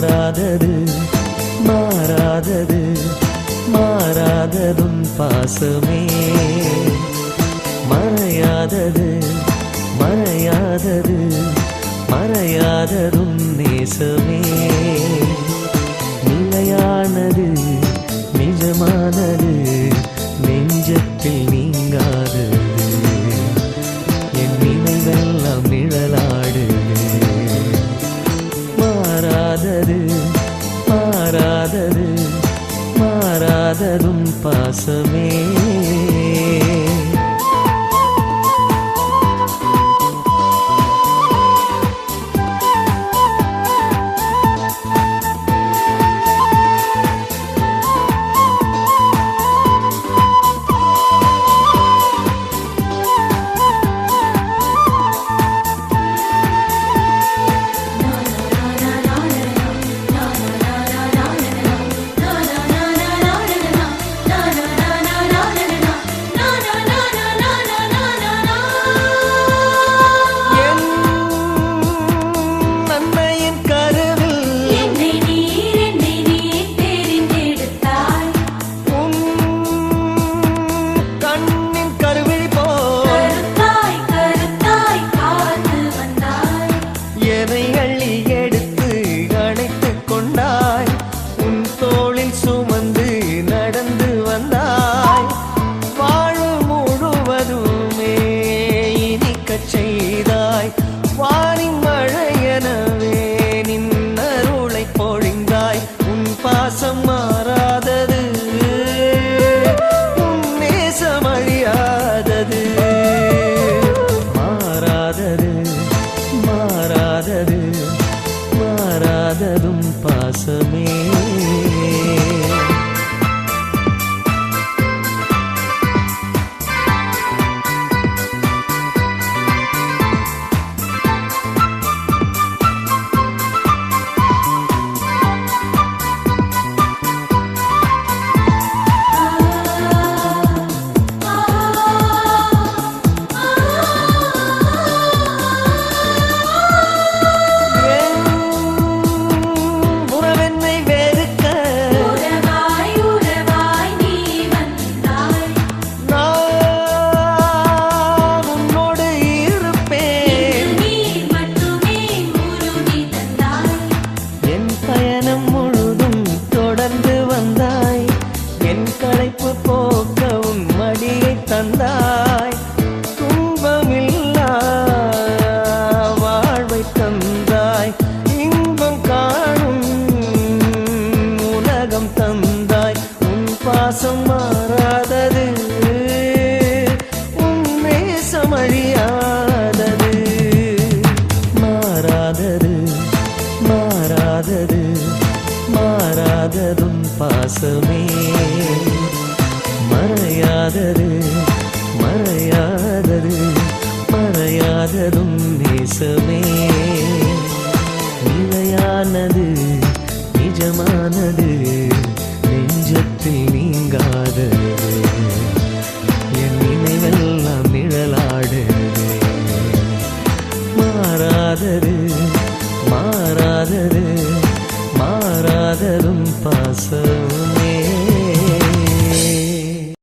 மாறாதது மாறாதது மாறாததும் பாசமே. மறையாதது மறையாதது மறையாததும் நேசமே. நிலையானது நிஜமானது மாறாதது மாறாதது மாறாததும் பாசமே. in மாறாதது மாறாததும் பாசமே. மறையாதது மறையாதது மறையாததும் நேசமே. நிலையானது நிஜமானது நெஞ்சத்தில் நீங்காதது. என் நினைவெல்லாம் நிழலாடுது. மாறாதது மாறாதது serum pasam